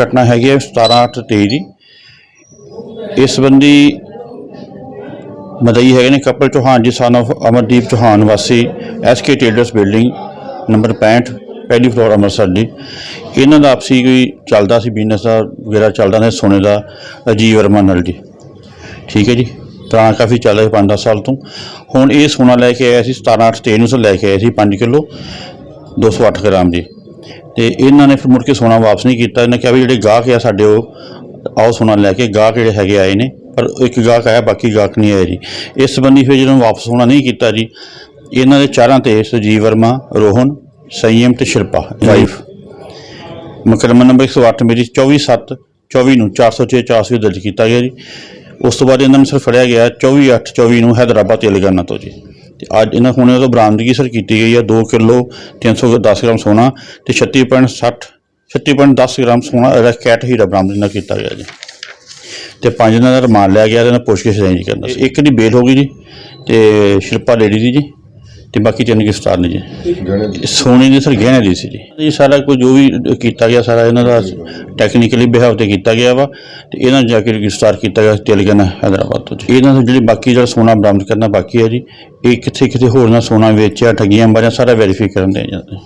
ਘਟਨਾ ਹੈਗੀ ਹੈ 17 8 23 ਦੀ। ਇਸ ਸੰਬੰਧੀ ਮਦਈ ਹੈਗੇ ਨੇ ਕਪਲ ਚੌਹਾਨ ਜੀ ਸਨ of ਅਮਰਦੀਪ ਚੌਹਾਨ ਵਾਸੀ ਐਸਕੇ ਟੇਲਰਸ ਬਿਲਡਿੰਗ ਨੰਬਰ 65 ਪਹਿਲੀ ਫਲੋਰ ਅੰਮ੍ਰਿਤਸਰ ਦੀ। ਇਹਨਾਂ ਦਾ ਆਪਸੀ ਕੋਈ ਚੱਲਦਾ ਸੀ ਬਿਜ਼ਨਸ ਦਾ ਵਗੈਰਾ ਚੱਲਦਾ ਨੇ ਸੋਨੇ ਦਾ ਅਜੀਵ ਵਰਮਾ ਨਾਲ ਜੀ। ਠੀਕ ਹੈ ਜੀ, ਤਾਂ ਕਾਫੀ ਚੱਲ ਰਿਹਾ 5-10 ਸਾਲ ਤੋਂ। ਹੁਣ ਇਹ ਸੋਨਾ ਲੈ ਕੇ ਆਇਆ ਸੀ 17 8 23 ਨੂੰ ਲੈ ਕੇ ਆਇਆ ਸੀ 5 ਕਿਲੋ 208 ਗ੍ਰਾਮ ਜੀ ਤੇ ਇਹਨਾਂ ਨੇ ਫਿਰ ਮੁੜ ਕੇ ਸੋਨਾ ਵਾਪਸ ਨਹੀਂ ਕੀਤਾ। ਇਹਨਾਂ ਕਿਹਾ ਵੀ ਜਿਹੜੇ ਗਾਹਕ ਆ ਸਾਡੇ ਉਹ, ਆਓ ਸੋਨਾ ਲੈ ਕੇ। ਗਾਹਕ ਜਿਹੜੇ ਹੈਗੇ ਆਏ ਨੇ, ਪਰ ਇੱਕ ਗਾਹਕ ਆਇਆ, ਬਾਕੀ ਗਾਹਕ ਨਹੀਂ ਆਏ ਜੀ। ਇਸ ਸੰਬੰਧੀ ਫਿਰ ਜਦੋਂ ਵਾਪਸ ਹੋਣਾ ਨਹੀਂ ਕੀਤਾ ਜੀ, ਇਹਨਾਂ ਦੇ ਚਾਰਾਂ ਤੇ ਸੁਜੀਵ ਵਰਮਾ, ਰੋਹਨ, ਸੰਯਮ ਤੇ ਸ਼ਿਲਪਾ ਵਾਈਫ। ਮੁਕੱਦਮਾ ਨੰਬਰ 108 ਮੇਰੀ 24 7 24 ਨੂੰ 406 400 ਦਰਜ ਕੀਤਾ ਗਿਆ ਜੀ। ਉਸ ਤੋਂ ਬਾਅਦ ਇਹਨਾਂ ਨੂੰ ਸਰ ਫੜਿਆ ਗਿਆ 24 8 24 ਨੂੰ ਹੈਦਰਾਬਾਦ ਤੇਲੰਗਾਨਾ ਤੋਂ ਜੀ ਤੇ ਅੱਜ ਇਹਨਾਂ ਹੁਣ ਤੋਂ ਬਰਾਮਦਗੀ ਸਰ ਕੀਤੀ ਗਈ ਹੈ 2 ਕਿਲੋ 310 ਗ੍ਰਾਮ ਸੋਨਾ ਤੇ 36.60 36.10 ਗ੍ਰਾਮ ਸੋਨਾ ਇਹਦਾ ਕੈਟ ਹੀਰਾ ਬਰਾਮਦ ਇਹਨਾਂ ਕੀਤਾ ਗਿਆ ਜੀ। ਤੇ ਪੰਜ ਦਿਨਾਂ ਦਾ ਰਿਮਾਂਡ ਲਿਆ ਗਿਆ ਤੇ ਇਹਨਾਂ ਪੁੱਛਗਿੱਛ ਰੇਂਜ ਕਰਨਾ ਸੀ। ਇੱਕ ਦੀ ਬੇਲ ਹੋ ਗਈ ਜੀ ਤੇ ਸ਼ਿਲਪਾ ਲੇਡੀ ਦੀ ਜੀ। ਤੇ ਬਾਕੀ ਤਿੰਨ ਗ੍ਰਿਫਤਾਰ ਨੇ ਜੀ। ਸੋਨੇ ਦੇ ਸਰ ਗਹਿਣੇ ਦੀ ਸੀ ਜੀ। ਇਹ ਸਾਰਾ ਕੁਝ ਜੋ ਵੀ ਕੀਤਾ ਗਿਆ ਸਾਰਾ ਇਹਨਾਂ ਦਾ ਟੈਕਨੀਕਲੀ ਬਿਹੇਵ ਤੇ ਕੀਤਾ ਗਿਆ ਵਾ। ਤੇ ਇਹਨਾਂ ਨੂੰ ਜਾ ਕੇ ਗ੍ਰਿਫਤਾਰ ਕੀਤਾ ਗਿਆ ਤੇਲੰਗਾਨਾ ਹੈਦਰਾਬਾਦ ਤੋਂ ਜੀ। ਇਹਨਾਂ ਤੋਂ ਜਿਹੜੀ ਬਾਕੀ ਜਿਹੜਾ ਸੋਨਾ ਬਰਾਮਦ ਕਰਨਾ ਬਾਕੀ ਹੈ ਜੀ ਇਹ ਕਿੱਥੇ ਕਿੱਥੇ ਹੋਰ ਨਾ ਸੋਨਾ ਵੇਚਿਆ ਠੱਗੀਆਂ ਮਾਰਿਆ ਸਾਰਾ ਵੈਰੀਫਾਈ ਕਰਨ ਦੇ ਜਾਂਦੇ